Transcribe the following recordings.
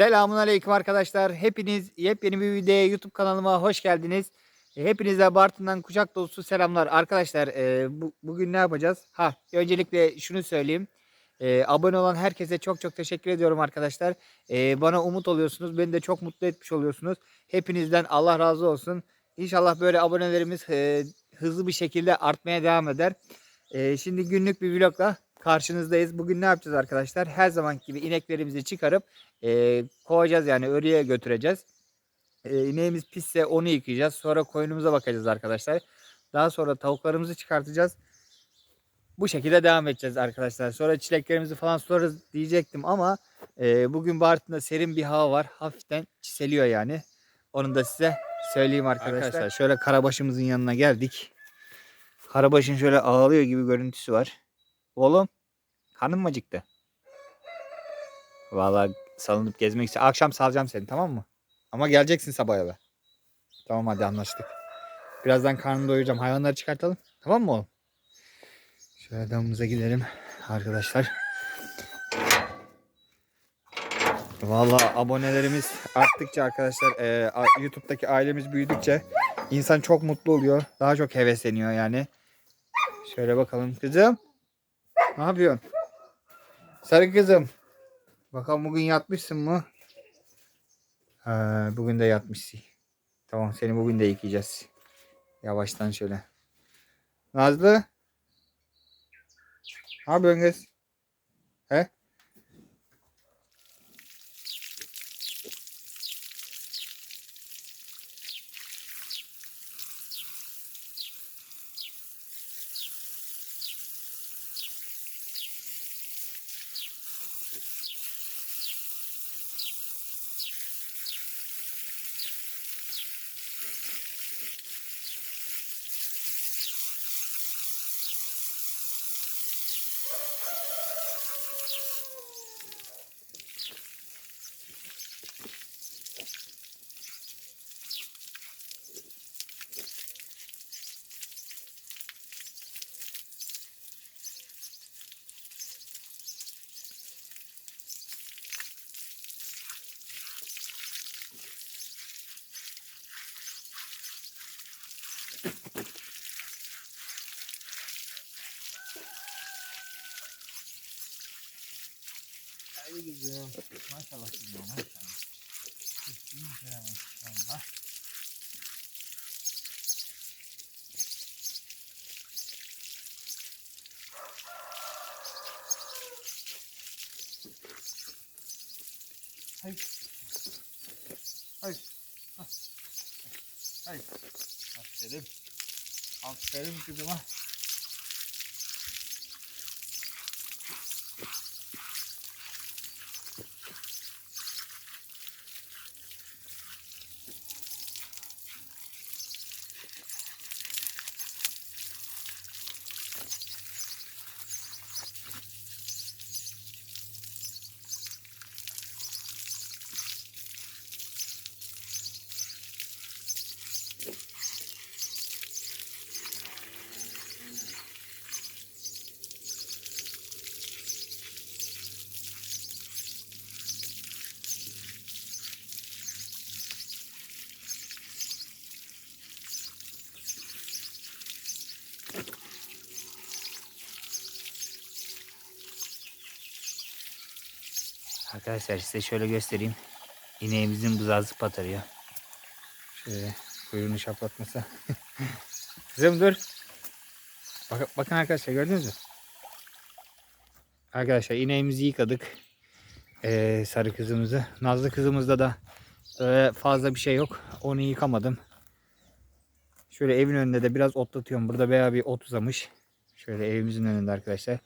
Selamun Aleyküm arkadaşlar. Hepiniz yepyeni bir videoya YouTube kanalıma hoş geldiniz. E, Hepinize Bartın'dan kucak dolusu selamlar. Arkadaşlar e, bu, bugün ne yapacağız? Ha öncelikle şunu söyleyeyim. E, abone olan herkese çok çok teşekkür ediyorum arkadaşlar. E, bana umut oluyorsunuz. Beni de çok mutlu etmiş oluyorsunuz. Hepinizden Allah razı olsun. İnşallah böyle abonelerimiz e, hızlı bir şekilde artmaya devam eder. E, şimdi günlük bir vlogla karşınızdayız. Bugün ne yapacağız arkadaşlar? Her zaman gibi ineklerimizi çıkarıp e, kovacağız yani örüye götüreceğiz. E, ineğimiz pisse onu yıkayacağız. Sonra koyunumuza bakacağız arkadaşlar. Daha sonra tavuklarımızı çıkartacağız. Bu şekilde devam edeceğiz arkadaşlar. Sonra çileklerimizi falan sorarız diyecektim ama e, bugün Bartın'da serin bir hava var. Hafiften çiseliyor yani. Onu da size söyleyeyim arkadaşlar. arkadaşlar şöyle karabaşımızın yanına geldik. Karabaşın şöyle ağlıyor gibi görüntüsü var. Oğlum karnın mı acıktı? Vallahi salınıp gezmek için. Akşam salacağım seni tamam mı? Ama geleceksin sabah eve. Tamam hadi anlaştık. Birazdan karnını doyuracağım. Hayvanları çıkartalım. Tamam mı oğlum? Şöyle damımıza gidelim arkadaşlar. Vallahi abonelerimiz arttıkça arkadaşlar e, YouTube'daki ailemiz büyüdükçe insan çok mutlu oluyor. Daha çok hevesleniyor yani. Şöyle bakalım kızım. Ne yapıyorsun? Sarı kızım. Bakalım bugün yatmışsın mı? Ha, bugün de yatmışsın. Tamam seni bugün de yıkayacağız. Yavaştan şöyle. Nazlı. Ne yapıyorsun kız? He? Kızım. Maşallah kızım maşallah. Maşallah. Hay. Hay. Hay. Aferin. Aferin kızıma. Arkadaşlar size şöyle göstereyim. İneğimizin buzağısı patarıyor. Şöyle kuyruğunu şaplatmasa. Kızım dur. Bak, bakın arkadaşlar gördünüz mü? Arkadaşlar ineğimizi yıkadık. Ee, sarı kızımızı. Nazlı kızımızda da öyle fazla bir şey yok. Onu yıkamadım. Şöyle evin önünde de biraz otlatıyorum. Burada bayağı bir ot uzamış. Şöyle evimizin önünde arkadaşlar.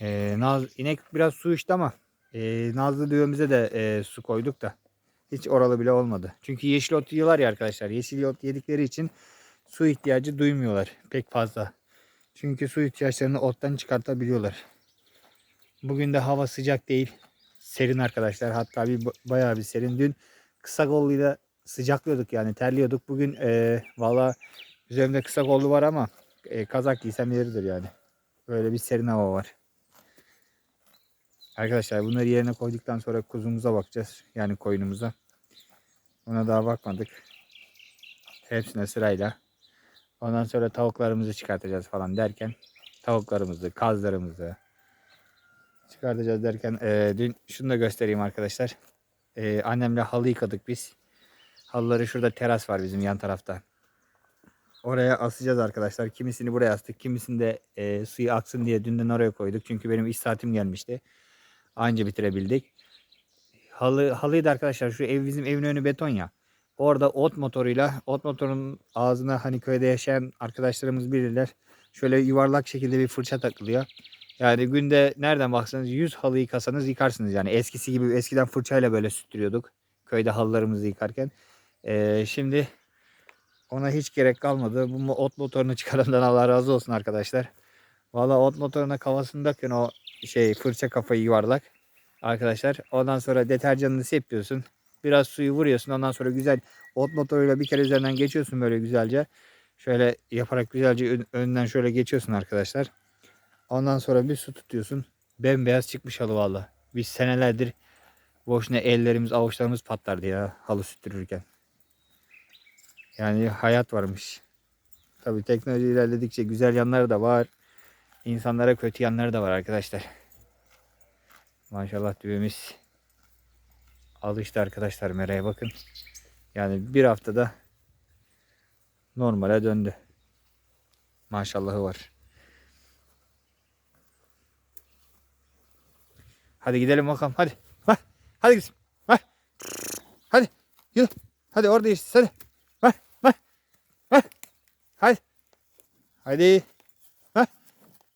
Ee, Naz, inek biraz su içti ama e, Nazlı düğümüze de e, su koyduk da hiç oralı bile olmadı. Çünkü yeşil ot yiyorlar ya arkadaşlar. Yeşil ot yedikleri için su ihtiyacı duymuyorlar pek fazla. Çünkü su ihtiyaçlarını ottan çıkartabiliyorlar. Bugün de hava sıcak değil. Serin arkadaşlar. Hatta bir bayağı bir serin. Dün kısa kolluyla sıcaklıyorduk yani terliyorduk. Bugün e, valla üzerimde kısa kollu var ama e, kazak giysem yeridir yani. Böyle bir serin hava var. Arkadaşlar bunları yerine koyduktan sonra kuzumuza bakacağız. Yani koyunumuza. Ona daha bakmadık. Hepsine sırayla. Ondan sonra tavuklarımızı çıkartacağız falan derken tavuklarımızı, kazlarımızı çıkartacağız derken eee, dün şunu da göstereyim arkadaşlar. Eee, annemle halı yıkadık biz. Halıları şurada teras var bizim yan tarafta. Oraya asacağız arkadaşlar. Kimisini buraya astık. Kimisini de eee, suyu aksın diye dünden oraya koyduk. Çünkü benim iş saatim gelmişti. Anca bitirebildik. Halı, halıyı da arkadaşlar şu ev bizim evin önü beton ya. Orada ot motoruyla ot motorun ağzına hani köyde yaşayan arkadaşlarımız bilirler. Şöyle yuvarlak şekilde bir fırça takılıyor. Yani günde nereden baksanız 100 halı yıkasanız yıkarsınız. Yani eskisi gibi eskiden fırçayla böyle süttürüyorduk. Köyde halılarımızı yıkarken. Ee, şimdi ona hiç gerek kalmadı. Bu ot motorunu çıkarandan Allah razı olsun arkadaşlar. Valla ot motoruna kafasını takın o şey fırça kafayı yuvarlak. Arkadaşlar ondan sonra deterjanını sepiyorsun. Biraz suyu vuruyorsun. Ondan sonra güzel ot motoruyla bir kere üzerinden geçiyorsun böyle güzelce. Şöyle yaparak güzelce ön- önden şöyle geçiyorsun arkadaşlar. Ondan sonra bir su tutuyorsun. Bembeyaz çıkmış halı valla. Biz senelerdir boşuna ellerimiz avuçlarımız patlardı ya halı süttürürken. Yani hayat varmış. Tabii teknoloji ilerledikçe güzel yanları da var. İnsanlara kötü yanları da var arkadaşlar. Maşallah düğümüz alıştı arkadaşlar meraya bakın. Yani bir haftada normale döndü. Maşallahı var. Hadi gidelim bakalım hadi. Hadi, hadi kızım. Hadi. Hadi. Yürü. Hadi orada işte hadi. Hadi. Hadi. Hadi. Hadi. Hadi.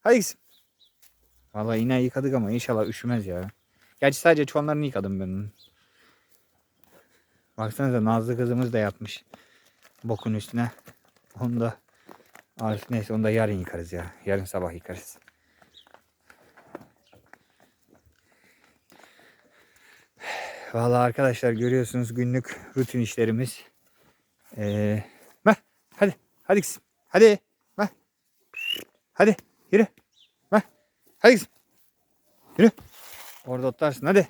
Hadi kızım. Vallahi ineği yıkadık ama inşallah üşümez ya. Gerçi sadece çuvallarını yıkadım ben. Baksanıza Nazlı kızımız da yatmış. Bokun üstüne. Onu da artık neyse onu da yarın yıkarız ya. Yarın sabah yıkarız. Vallahi arkadaşlar görüyorsunuz günlük rutin işlerimiz. Ee, bak hadi hadi kızım hadi bak hadi yürü bak hadi kızım yürü orada otlarsın hadi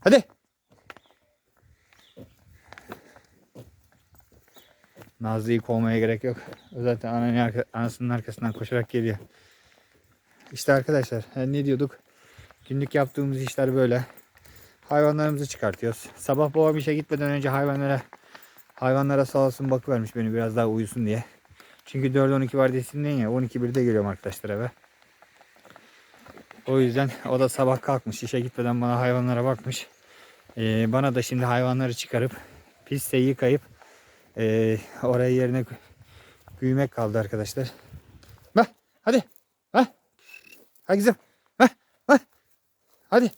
hadi Nazlı'yı kovmaya gerek yok. Zaten ananın arka- anasının arkasından koşarak geliyor. İşte arkadaşlar yani ne diyorduk? Günlük yaptığımız işler böyle. Hayvanlarımızı çıkartıyoruz. Sabah babam işe gitmeden önce hayvanlara hayvanlara sağ olsun bakıvermiş beni biraz daha uyusun diye. Çünkü 4-12 vardiyasındayım ya 12-1'de geliyorum arkadaşlar eve. O yüzden o da sabah kalkmış işe gitmeden bana hayvanlara bakmış. Ee, bana da şimdi hayvanları çıkarıp piste yıkayıp ee, oraya yerine büyümek kaldı arkadaşlar. Bak hadi. Bak. Hadi kızım. Bak. Bak. Hadi.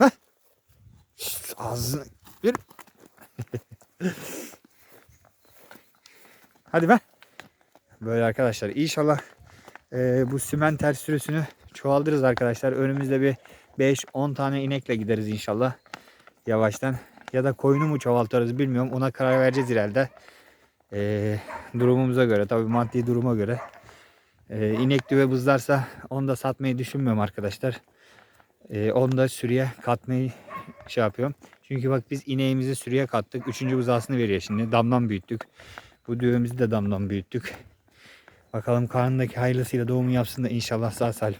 Bak. Şşt, Ağzını. Yürü. hadi be. Böyle arkadaşlar. İnşallah ee, bu simenter sürüsünü çoğaldırırız arkadaşlar. Önümüzde bir 5-10 tane inekle gideriz inşallah. Yavaştan. Ya da koyunu mu çoğaltırız bilmiyorum. Ona karar vereceğiz ileride. Ee, durumumuza göre tabii maddi duruma göre. Ee, inek düve bızlarsa onu da satmayı düşünmüyorum arkadaşlar. Ee, onu da sürüye katmayı şey yapıyorum. Çünkü bak biz ineğimizi sürüye kattık. Üçüncü buzağısını veriyor şimdi. Damdan büyüttük. Bu düğümüzü de damdan büyüttük. Bakalım karnındaki hayırlısıyla doğumu yapsın da inşallah sağ salim.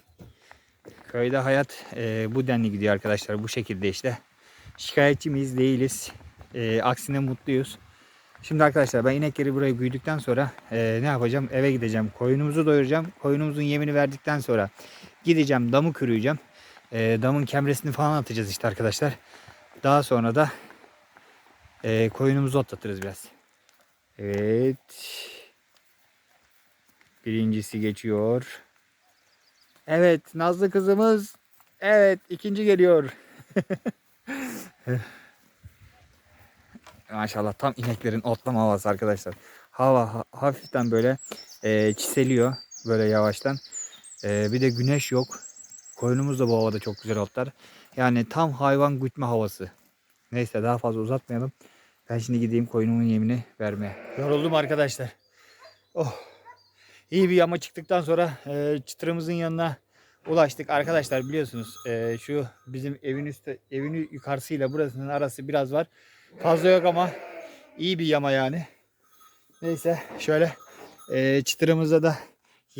Köyde hayat e, bu denli gidiyor arkadaşlar. Bu şekilde işte. Şikayetçi miyiz? Değiliz. E, aksine mutluyuz. Şimdi arkadaşlar ben inekleri buraya büyüdükten sonra e, ne yapacağım? Eve gideceğim. Koyunumuzu doyuracağım. Koyunumuzun yemini verdikten sonra gideceğim damı kürüyeceğim. E, damın kemresini falan atacağız işte arkadaşlar. Daha sonra da e, koyunumuzu otlatırız biraz. Evet. Birincisi geçiyor. Evet Nazlı kızımız. Evet ikinci geliyor. Maşallah tam ineklerin otlama havası arkadaşlar. Hava ha- hafiften böyle e, çiseliyor böyle yavaştan. E, bir de güneş yok. Koyunumuz da bu havada çok güzel otlar. Yani tam hayvan gütme havası. Neyse daha fazla uzatmayalım. Ben şimdi gideyim koyunumun yemini vermeye. Yoruldum arkadaşlar. Oh. İyi bir yama çıktıktan sonra e, çıtırımızın yanına ulaştık arkadaşlar biliyorsunuz e, şu bizim evin üstü evin yukarısıyla burasının arası biraz var. Fazla yok ama iyi bir yama yani. Neyse şöyle e, çıtırımıza da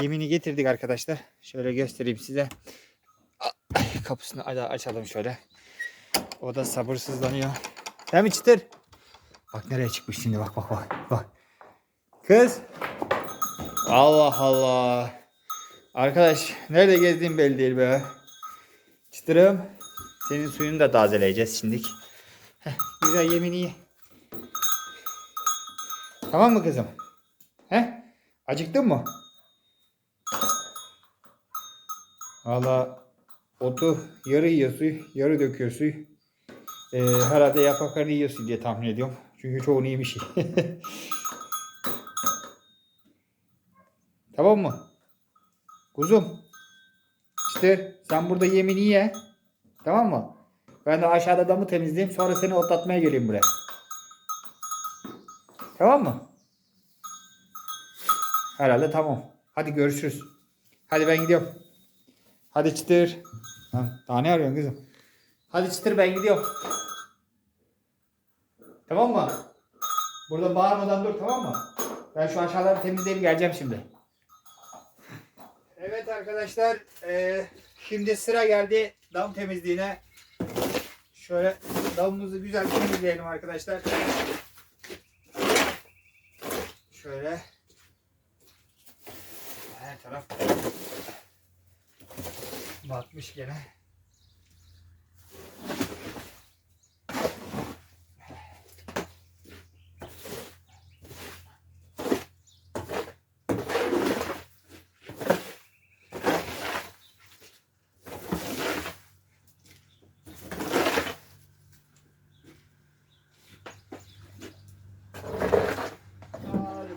yemini getirdik arkadaşlar. Şöyle göstereyim size. Kapısını açalım şöyle. O da sabırsızlanıyor. Değil mi çıtır? Bak nereye çıkmış şimdi bak bak bak. bak. Kız. Allah Allah. Arkadaş nerede gezdiğin belli değil be. Çıtırım. Senin suyunu da tazeleyeceğiz şimdilik. Heh, güzel yemini ye. Tamam mı kızım? He? Acıktın mı? Valla otu yarı yiyorsun, yarı döküyorsun. Ee, herhalde yapraklarını yiyorsun diye tahmin ediyorum. Çünkü çoğunu yemiş. tamam mı? Kuzum. İşte sen burada yemini ye. Tamam mı? Ben de aşağıda damı temizleyeyim. Sonra seni otlatmaya geleyim buraya. Tamam mı? Herhalde tamam. Hadi görüşürüz. Hadi ben gidiyorum. Hadi çıtır. Ha, daha ne arıyorsun kızım? Hadi çıtır ben gidiyorum. Tamam mı? Burada bağırmadan dur tamam mı? Ben şu aşağıları temizleyip geleceğim şimdi. Arkadaşlar. eee, şimdi sıra geldi dam temizliğine. Şöyle damımızı güzel temizleyelim arkadaşlar. Şöyle. Her taraf batmış gene.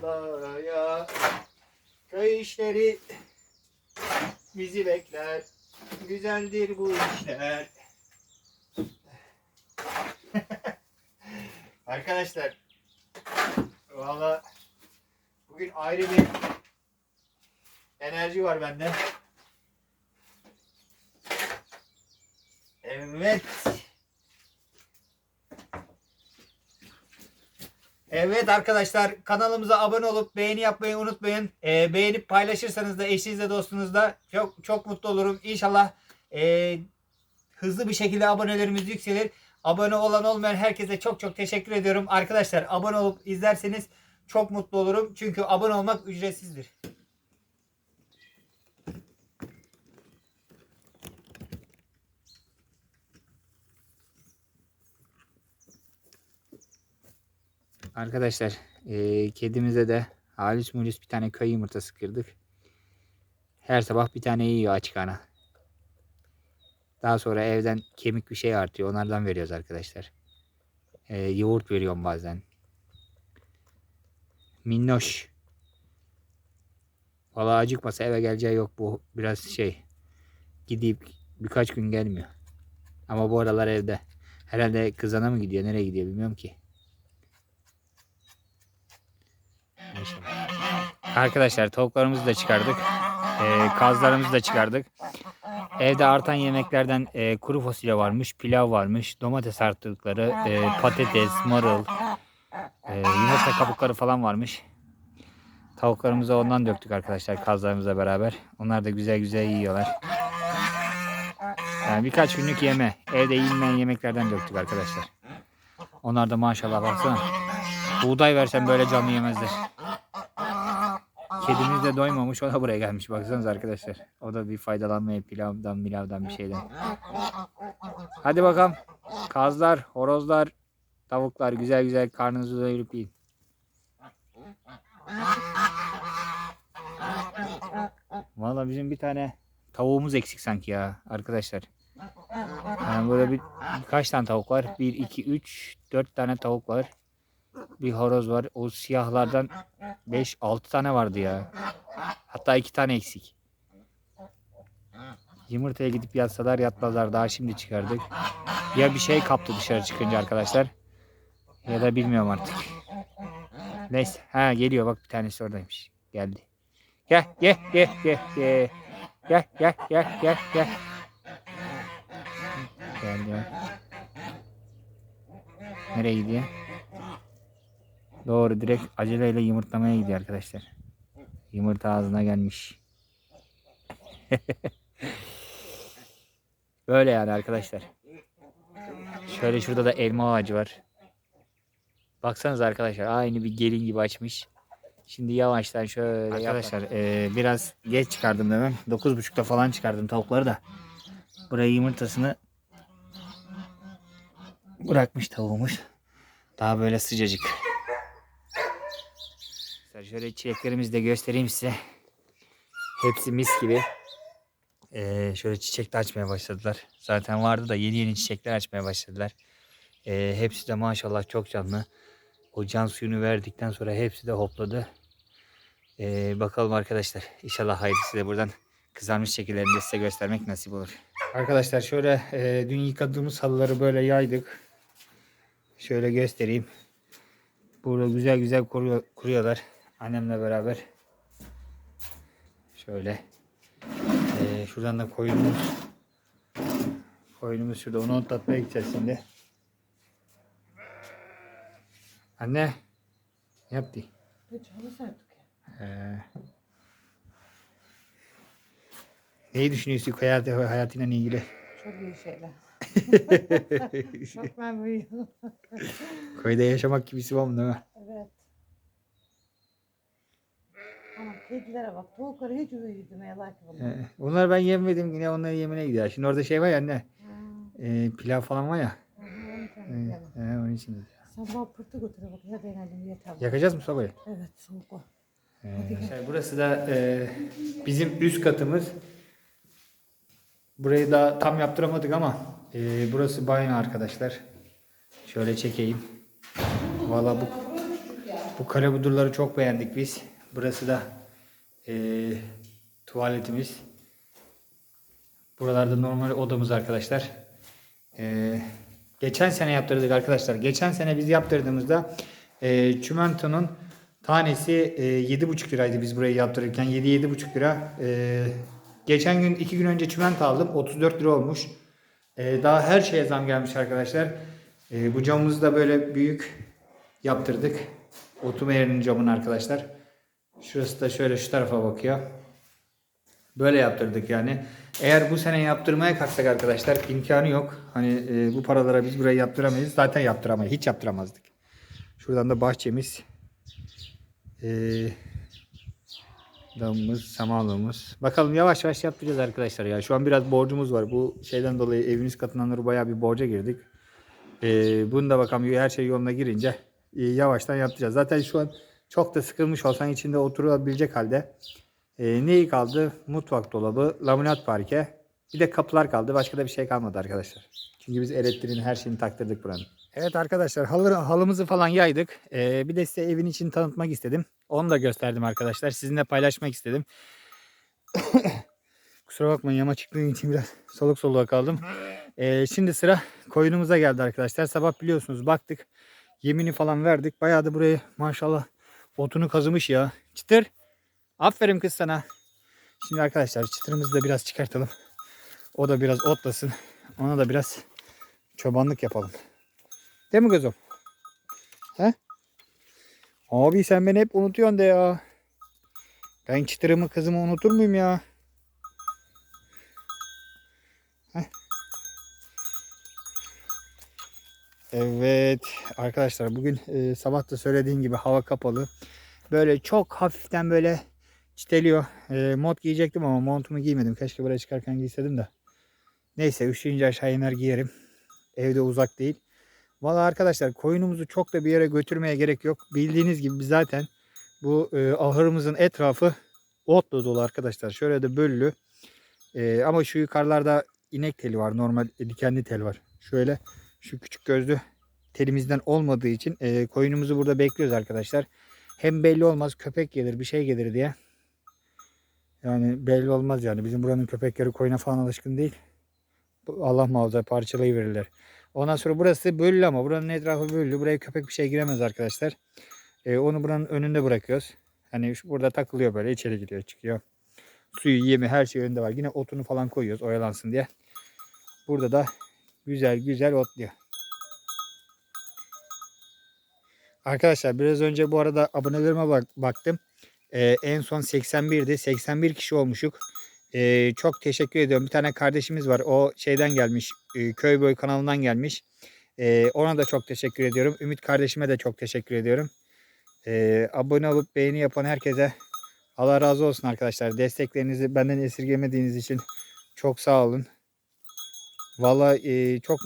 Tarlaya köy işleri bizi bekler. Güzeldir bu işler. Arkadaşlar valla bugün ayrı bir enerji var bende. Evet. Evet arkadaşlar kanalımıza abone olup beğeni yapmayı unutmayın. Ee, beğenip paylaşırsanız da eşinizle dostunuzla çok çok mutlu olurum. İnşallah ee, hızlı bir şekilde abonelerimiz yükselir. Abone olan olmayan herkese çok çok teşekkür ediyorum. Arkadaşlar abone olup izlerseniz çok mutlu olurum. Çünkü abone olmak ücretsizdir. Arkadaşlar eee, kedimize de halis mulis bir tane köy yumurtası kırdık. Her sabah bir tane yiyor açık ana. Daha sonra evden kemik bir şey artıyor. Onlardan veriyoruz arkadaşlar. Eee, yoğurt veriyorum bazen. Minnoş. Valla acıkmasa eve geleceği yok. Bu biraz şey. Gidip birkaç gün gelmiyor. Ama bu aralar evde. Herhalde kızana mı gidiyor? Nereye gidiyor bilmiyorum ki. Neyse. Arkadaşlar tavuklarımızı da çıkardık. Ee, kazlarımızı da çıkardık. Evde artan yemeklerden e, kuru fasulye varmış, pilav varmış, domates artıkları, e, patates, marul, e, yumurta kabukları falan varmış. Tavuklarımıza ondan döktük arkadaşlar kazlarımızla beraber. Onlar da güzel güzel yiyorlar. Yani birkaç günlük yeme. Evde yenmeyen yemeklerden döktük arkadaşlar. Onlar da maşallah baksana. Buğday versen böyle canlı yemezler. Kedimiz de doymamış. O da buraya gelmiş. Baksanıza arkadaşlar. O da bir faydalanmaya pilavdan milavdan bir şeyden. Hadi bakalım. Kazlar, horozlar, tavuklar güzel güzel karnınızı doyurup yiyin. Valla bizim bir tane tavuğumuz eksik sanki ya arkadaşlar. Yani böyle bir kaç tane tavuk var? 1, 2, 3, 4 tane tavuk var. Bir horoz var. O siyahlardan 5, 6 tane vardı ya. Hatta 2 tane eksik. Yumurtaya gidip yatsalar yatmazlar. Daha şimdi çıkardık. Ya bir şey kaptı dışarı çıkınca arkadaşlar. Ya da bilmiyorum artık. Neyse. Ha geliyor bak bir tanesi oradaymış. Geldi. Gel gel gel gel gel. Gel gel gel gel gel. Geldi. Nereye gidiyor? Doğru direkt aceleyle yumurtlamaya gidiyor arkadaşlar. Yumurta ağzına gelmiş. Böyle yani arkadaşlar. Şöyle şurada da elma ağacı var. Baksanız arkadaşlar aynı bir gelin gibi açmış. Şimdi yavaştan şöyle arkadaşlar eee, biraz geç çıkardım demem. 9.30'da falan çıkardım tavukları da. Buraya yumurtasını bırakmış tavuğumuz. Daha böyle sıcacık. Şöyle çileklerimizi de göstereyim size. Hepsi mis gibi. Ee, şöyle çiçek de açmaya başladılar. Zaten vardı da yeni yeni çiçekler açmaya başladılar. Ee, hepsi de maşallah çok canlı. O can suyunu verdikten sonra hepsi de hopladı. Ee, bakalım arkadaşlar. İnşallah hayırlısı da buradan kızarmış şekillerini de size göstermek nasip olur. Arkadaşlar şöyle e, dün yıkadığımız halıları böyle yaydık. Şöyle göstereyim. Burada güzel güzel kuruyor, kuruyorlar. Annemle beraber. Şöyle. Ee, şuradan da koyunumuz. Koyunumuz şurada. Onu otlatmaya gideceğiz şimdi. Anne. Ne yaptı? Halı serdik. Ee, neyi düşünüyorsun hayat, hayatıyla ilgili? Çok iyi şeyler. Çok memnunum. Köyde yaşamak gibisi var mı değil mi? Evet. Ama kedilere bak. Tavukları hiç ya ki bunlar. Ee, bunlar ben yemedim yine onları yemine gidiyor. Şimdi orada şey var ya anne. E, pilav falan var ya. aha, onu E, temizledim. e, onun için gidiyor. Bana pırtı götüre bak. Ya denedim yeter. Yakacağız mı sobayı? Evet soğuk o. Ee, burası da e, bizim üst katımız. Burayı da tam yaptıramadık ama e, burası banyo arkadaşlar. Şöyle çekeyim. Valla bu bu kalabudurları çok beğendik biz. Burası da e, tuvaletimiz. Buralarda normal odamız arkadaşlar. E, geçen sene yaptırdık arkadaşlar. Geçen sene biz yaptırdığımızda e, çimentonun tanesi e, 7,5 liraydı biz burayı yaptırırken. 7-7,5 lira. E, geçen gün 2 gün önce çimento aldım. 34 lira olmuş. E, daha her şeye zam gelmiş arkadaşlar. E, bu camımızı da böyle büyük yaptırdık. Oturma yerinin camını arkadaşlar. Şurası da şöyle şu tarafa bakıyor. Böyle yaptırdık yani. Eğer bu sene yaptırmaya kalksak arkadaşlar imkanı yok. Hani e, bu paralara biz burayı yaptıramayız. Zaten yaptıramayız. Hiç yaptıramazdık. Şuradan da bahçemiz. E, damımız, samanlığımız. Bakalım yavaş yavaş yaptıracağız arkadaşlar ya. Şu an biraz borcumuz var. Bu şeyden dolayı evimiz katından dolayı bayağı bir borca girdik. E, bunu da bakalım her şey yoluna girince e, yavaştan yapacağız. Zaten şu an çok da sıkılmış olsan içinde oturabilecek halde. E, neyi kaldı? Mutfak dolabı, laminat parke. Bir de kapılar kaldı. Başka da bir şey kalmadı arkadaşlar. Çünkü biz elektriğini her şeyini taktırdık buranın. Evet arkadaşlar halı, halımızı falan yaydık. E, bir de size evin içini tanıtmak istedim. Onu da gösterdim arkadaşlar. Sizinle paylaşmak istedim. Kusura bakmayın yama çıktığım için biraz soluk soluğa kaldım. E, şimdi sıra koyunumuza geldi arkadaşlar. Sabah biliyorsunuz baktık. Yemini falan verdik. Bayağı da burayı maşallah otunu kazımış ya. Çıtır. Aferin kız sana. Şimdi arkadaşlar çıtırımızı da biraz çıkartalım. O da biraz otlasın. Ona da biraz çobanlık yapalım. Değil mi kızım? He? Abi sen beni hep unutuyorsun de ya. Ben çıtırımı kızımı unutur muyum ya? Evet arkadaşlar bugün e, sabah da söylediğim gibi hava kapalı. Böyle çok hafiften böyle çiteliyor. E, mont giyecektim ama montumu giymedim. Keşke buraya çıkarken giyseydim de. Neyse üşüyünce aşağı iner giyerim. Evde uzak değil. Valla arkadaşlar koyunumuzu çok da bir yere götürmeye gerek yok. Bildiğiniz gibi zaten bu e, ahırımızın etrafı otla dolu arkadaşlar. Şöyle de böllü. E, ama şu yukarılarda inek teli var. Normal dikenli tel var. Şöyle şu küçük gözlü telimizden olmadığı için e, koyunumuzu burada bekliyoruz arkadaşlar. Hem belli olmaz köpek gelir bir şey gelir diye. Yani belli olmaz yani. Bizim buranın köpekleri koyuna falan alışkın değil. Allah muhafaza parçalayı verirler. Ondan sonra burası böllü ama buranın etrafı böllü. Buraya köpek bir şey giremez arkadaşlar. E, onu buranın önünde bırakıyoruz. Hani burada takılıyor böyle içeri gidiyor çıkıyor. Suyu, yemi her şey önünde var. Yine otunu falan koyuyoruz oyalansın diye. Burada da güzel güzel otluyor. Arkadaşlar biraz önce bu arada abonelerime bak baktım. Ee, en son 81'di. 81 kişi olmuşuk. Ee, çok teşekkür ediyorum. Bir tane kardeşimiz var. O şeyden gelmiş. E, Köy Boy kanalından gelmiş. Ee, ona da çok teşekkür ediyorum. Ümit kardeşime de çok teşekkür ediyorum. Ee, abone olup beğeni yapan herkese Allah razı olsun arkadaşlar. Desteklerinizi benden esirgemediğiniz için çok sağ olun. Vallahi e, çok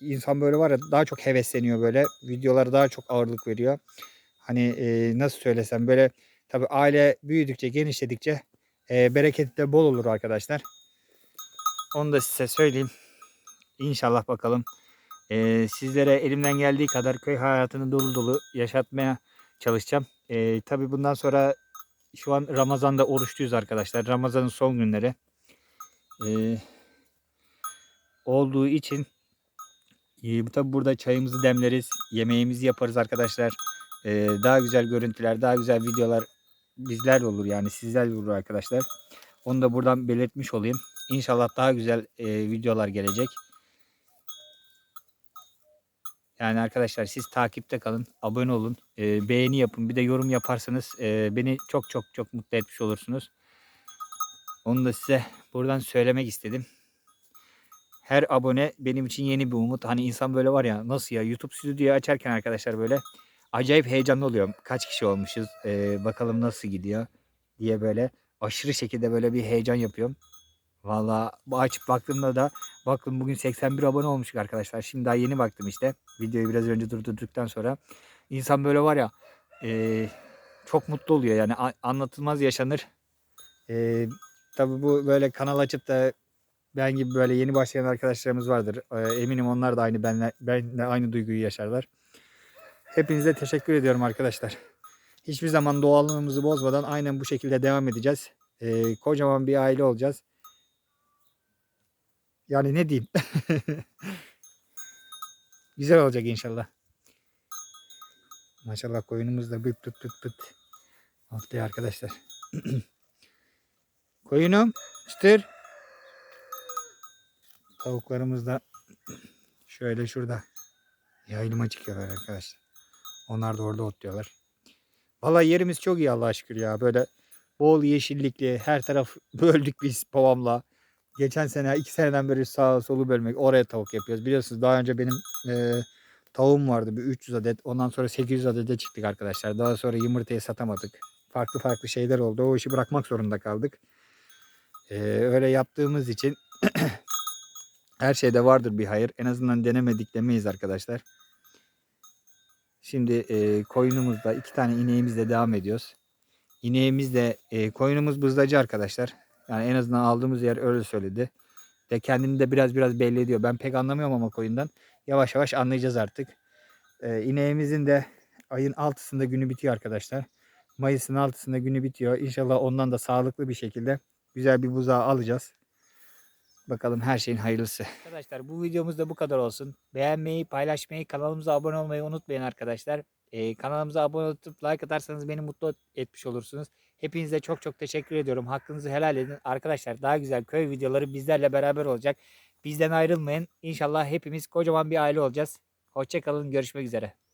insan böyle var ya daha çok hevesleniyor böyle. Videolara daha çok ağırlık veriyor. Hani e, nasıl söylesem böyle tabi aile büyüdükçe genişledikçe e, bereketi de bol olur arkadaşlar. Onu da size söyleyeyim. İnşallah bakalım. E, sizlere elimden geldiği kadar köy hayatını dolu dolu yaşatmaya çalışacağım. E, tabi bundan sonra şu an Ramazan'da oruçluyuz arkadaşlar. Ramazan'ın son günleri. E, olduğu için e, tabi burada çayımızı demleriz, yemeğimizi yaparız arkadaşlar. E, daha güzel görüntüler, daha güzel videolar bizlerle olur yani sizlerle olur arkadaşlar. Onu da buradan belirtmiş olayım. İnşallah daha güzel e, videolar gelecek. Yani arkadaşlar siz takipte kalın, abone olun, e, beğeni yapın, bir de yorum yaparsanız e, beni çok çok çok mutlu etmiş olursunuz. Onu da size buradan söylemek istedim. Her abone benim için yeni bir umut. Hani insan böyle var ya nasıl ya YouTube stüdyoyu açarken arkadaşlar böyle acayip heyecanlı oluyorum. Kaç kişi olmuşuz, e, bakalım nasıl gidiyor diye böyle aşırı şekilde böyle bir heyecan yapıyorum. Valla açıp baktığımda da baktım bugün 81 abone olmuşuk arkadaşlar. Şimdi daha yeni baktım işte. Videoyu biraz önce durdurduktan sonra. İnsan böyle var ya e, çok mutlu oluyor yani anlatılmaz yaşanır. E, tabii bu böyle kanal açıp da ben gibi böyle yeni başlayan arkadaşlarımız vardır. E, eminim onlar da aynı benle, benle aynı duyguyu yaşarlar. Hepinize teşekkür ediyorum arkadaşlar. Hiçbir zaman doğallığımızı bozmadan aynen bu şekilde devam edeceğiz. E, kocaman bir aile olacağız. Yani ne diyeyim? Güzel olacak inşallah. Maşallah koyunumuz da bıt bıt bıt bıt. Atlıyor arkadaşlar. Koyunum çıtır. Tavuklarımız da şöyle şurada yayılıma çıkıyorlar arkadaşlar. Onlar da orada otluyorlar. Vallahi yerimiz çok iyi Allah'a şükür ya. Böyle bol yeşillikli her taraf böldük biz babamla. Geçen sene iki seneden beri sağ solu bölmek oraya tavuk yapıyoruz. Biliyorsunuz daha önce benim e, tavuğum vardı bir 300 adet. Ondan sonra 800 adete çıktık arkadaşlar. Daha sonra yumurtayı satamadık. Farklı farklı şeyler oldu. O işi bırakmak zorunda kaldık. E, öyle yaptığımız için her şeyde vardır bir hayır. En azından denemedik demeyiz arkadaşlar. Şimdi e, koyunumuzda iki tane ineğimizle devam ediyoruz. İneğimiz de e, koyunumuz bızdacı arkadaşlar. Yani en azından aldığımız yer öyle söyledi. Ve kendini de biraz biraz belli ediyor. Ben pek anlamıyorum ama koyundan. Yavaş yavaş anlayacağız artık. E, ineğimizin de ayın 6'sında günü bitiyor arkadaşlar. Mayıs'ın 6'sında günü bitiyor. İnşallah ondan da sağlıklı bir şekilde güzel bir buzağı alacağız. Bakalım her şeyin hayırlısı. Arkadaşlar bu videomuz da bu kadar olsun. Beğenmeyi, paylaşmayı, kanalımıza abone olmayı unutmayın arkadaşlar. Ee, kanalımıza abone olup like atarsanız beni mutlu etmiş olursunuz. Hepinize çok çok teşekkür ediyorum. Hakkınızı helal edin. Arkadaşlar daha güzel köy videoları bizlerle beraber olacak. Bizden ayrılmayın. İnşallah hepimiz kocaman bir aile olacağız. Hoşçakalın. Görüşmek üzere.